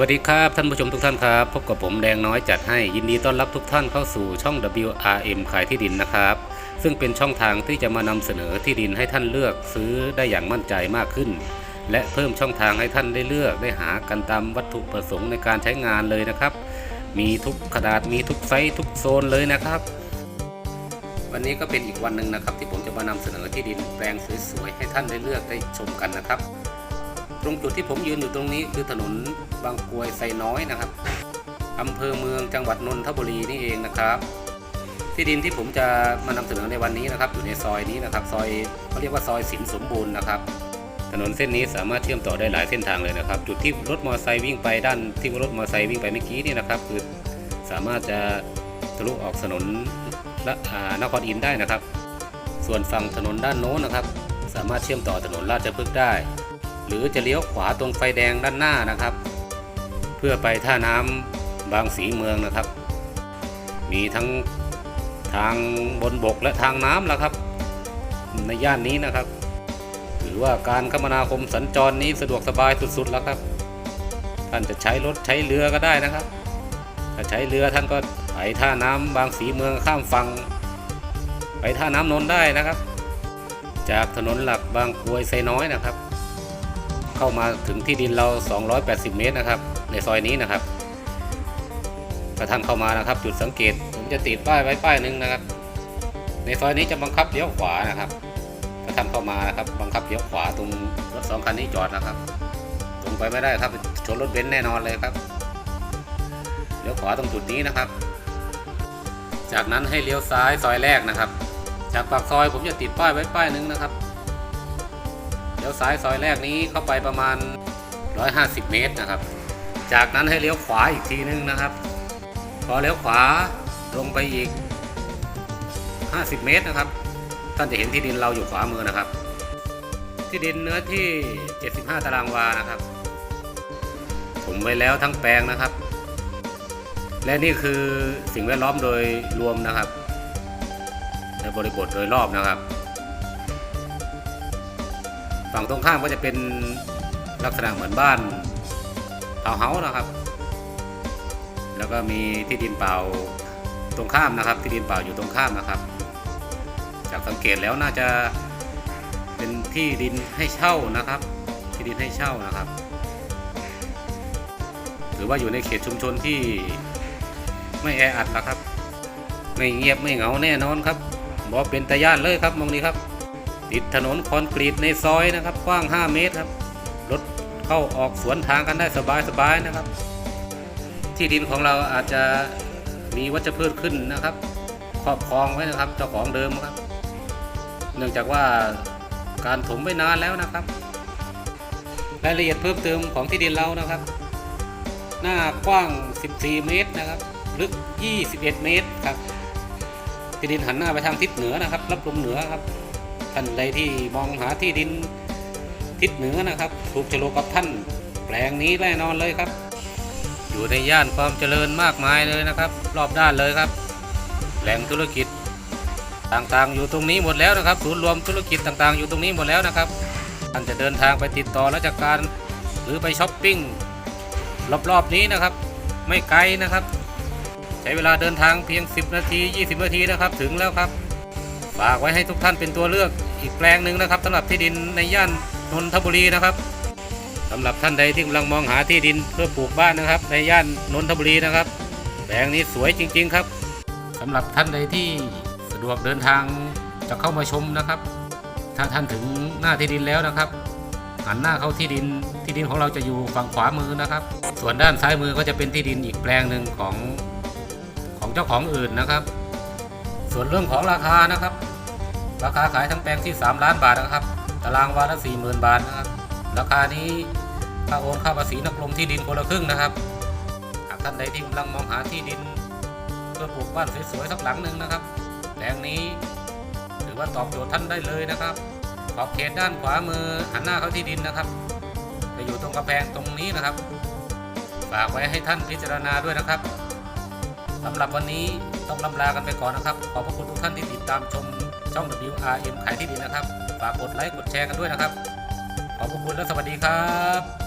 วัสดีครับ ท่านผู้ชมทุกท่านครับ พบกับผมแดงน้อยจัดให้ยินดีต้อนรับทุกท่านเข้าสู่ช่อง WRM ขายที่ดินนะครับ ซึ่งเป็นช่องทางที่จะมานำเสนอที่ดินให้ท่านเลือกซื้อได้อย่างมั่นใจมากขึ้น และเพิ่มช่องทางให้ท่านได้เลือกได้หากันตามวัตถุประสงค์ในการใช้งานเลยนะครับ มีทุกขนาดมีทุกไซส์ทุกโซนเลยนะครับ วันนี้ก็เป็นอีกวันหนึ่งนะครับ ที่ผมจะมานำเสนอที่ดินแปลงสวยๆให้ท่านได้เลือกได้ชมกันนะครับ ตรงจุดที่ผมยืนอยู่ตรงนี้คือถนนบางกรวยไซน้อยนะครับอำเภอเมืองจังหวัดนนทบุรีนี่เองนะครับ ที่ดินที่ผมจะมานำเสนอในวันนี้นะครับ อยู่ในซอยนี้นะครับ ซอยเขาเรียกว่าซอยสินสมบูรณ์นะครับ ถนนเส้นนี้สามารถเชื่อมต่อได้หลายเส้นทางเลยนะครับ จุดที่รถมอเตอร์ไซค์วิ่งไปด้านที่รถมอเตอร์ไซค์วิ่งไปเมื่อกี้นี่นะครับ คือสามารถจะทะลุออกถนนละนครอินได้นะครับ ส่วนฝั่งถนนด้านโน้นนะครับ สามารถเชื่อมต่อถนนราชพฤกษ์ได้ หรือจะเลี้ยวขวาตรงไฟแดงด้านหน้านะครับ เพื่อไปท่าน้ำบางสีเมืองนะครับ มีทั้งทางบนบกและทางน้ำแล้วครับ ในย่านนี้นะครับถือว่าการคมนาคมสัญจรนี้สะดวกสบายสุดๆแล้วครับ ท่านจะใช้รถใช้เรือก็ได้นะครับ ถ้าใช้เรือท่านก็ไปท่าน้ำบางสีเมืองข้ามฝั่งไปท่าน้ำนนท์ได้นะครับ จากถนนหลักบางกรวยไซน้อยนะครับ เข้ามาถึงที่ดินเรา 280 เมตรนะครับ ในซอยนี้นะครับถ้าท่านเข้ามานะครับ จุดสังเกตผมจะติดป้ายไว้ป้ายหนึ่งนะครับ ในซอยนี้จะบังคับเลี้ยวขวานะครับถ้าท่านเข้ามานะครับบังคับเลี้ยวขวาตรงรถสองคันนี้จอดนะครับ ตรงไปไม่ได้ครับชนรถเบนซ์แน่นอนเลยครับเลี้ยวขวาตรงจุดนี้นะครับ จากนั้นให้เลี้ยวซ้ายซอยแรกนะครับ จากปากซอยผมจะติดป้ายไว้ป้ายหนึ่งนะครับ ลี้ยวซ้ายซอยแรกนี้เข้าไปประมาณ 150 เมตรนะครับ จากนั้นให้เลี้ยวขวาอีกทีนึงนะครับ พอเลี้ยวขวาลงไปอีก 50 เมตรนะครับ ท่านจะเห็นที่ดินเราอยู่ขวามือนะครับ ที่ดินเนื้อที่ 75 ตารางวานะครับ ผมไว้แล้วทั้งแปลงนะครับ และนี่คือสิ่งแวดล้อมโดยรวมนะครับในบริบทโดยรอบนะครับ ฝั่งตรงข้ามก็จะเป็นลักษณะเหมือนบ้านทาวน์เฮาส์นะครับ แล้วก็มีที่ดินเปล่าตรงข้ามนะครับ ที่ดินเปล่าอยู่ตรงข้ามนะครับ จากสังเกตแล้วน่าจะเป็นที่ดินให้เช่านะครับ ที่ดินให้เช่านะครับหรือว่าอยู่ในเขตชุมชนที่ไม่แออัดนะครับ ไม่เงียบไม่เหงาแน่นอนครับบอกเป็นตะย่านเลยครับมองนี้ครับ ติดถนนคอนกรีตในซอยนะครับ กว้าง 5 เมตรครับ รถเข้าออกสวนทางกันได้สบายๆนะครับ ที่ดินของเราอาจจะมีวัชพืชขึ้นนะครับ ครอบครองไว้นะครับเจ้าของเดิมครับ เนื่องจากว่าการถมไว้นานแล้วนะครับ รายละเอียดเพิ่มเติมของที่ดินเรานะครับ หน้ากว้าง 14 เมตรนะครับ ลึก 21 เมตรครับที่ดินหันหน้าไปทางทิศเหนือนะครับ รับลมเหนือครับ ท่านใดที่มองหาที่ดินทิศเหนือนะครับ ถูกโฉลกกับท่านแปลงนี้แน่นอนเลยครับ อยู่ในย่านความเจริญมากมายเลยนะครับ รอบด้านเลยครับ แหล่งธุรกิจต่างๆ อยู่ตรงนี้หมดแล้วนะครับ ศูนย์รวมธุรกิจต่างๆ อยู่ตรงนี้หมดแล้วนะครับท่านจะเดินทางไปติดต่อราชการหรือไปช้อปปิ้งรอบๆนี้นะครับ ไม่ไกลนะครับ ใช้เวลาเดินทางเพียง 10 นาที 20 นาทีนะครับ ถึงแล้วครับ ฝากไว้ให้ทุกท่านเป็นตัวเลือกอีกแปลงหนึ่งนะครับสำหรับที่ดินในย่านนนทบุรีนะครับสำหรับท่านใดที่กำลังมองหาที่ดินเพื่อปลูกบ้านนะครับ ในย่านนนทบุรีนะครับ แปลงนี้สวยจริง ๆ ครับสำหรับท่านใดที่สะดวกเดินทางจะเข้ามาชมนะครับ ถ้าท่านถึงหน้าที่ดินแล้วนะครับหันหน้าเข้าที่ดินที่ดินของเราจะอยู่ฝั่งขวามือนะครับ ส่วนด้านซ้ายมือก็จะเป็นที่ดินอีกแปลงหนึ่งของของเจ้าของอื่นนะครับ ส่วนเรื่องของราคานะครับ ราคาขายทั้งแปลงที่ 3 ล้านบาทนะครับ ตารางวาละ40,000 บาทนะครับ ราคานี้ค่าโอนค่าภาษีนักลงที่ดินคนละครึ่งนะครับ หากท่านใดที่กำลังมองหาที่ดิน เพื่อปลูกบ้านสวยๆสักหลังหนึ่งนะครับ แปลงนี้ถือว่าตอบโจทย์ท่านได้เลยนะครับ ขอบเขตด้านขวามือหันหน้าเข้าที่ดินนะครับจะอยู่ตรงกำแพงตรงนี้นะครับ ฝากไว้ให้ท่านพิจารณาด้วยนะครับสำหรับวันนี้ ต้องลำลากันไปก่อนนะครับ ขอบพระคุณทุกท่านที่ติดตามชมช่อง WRM ขายที่ดินนะครับ ฝากกดไลค์กดแชร์กันด้วยนะครับ ขอบพระคุณและสวัสดีครับ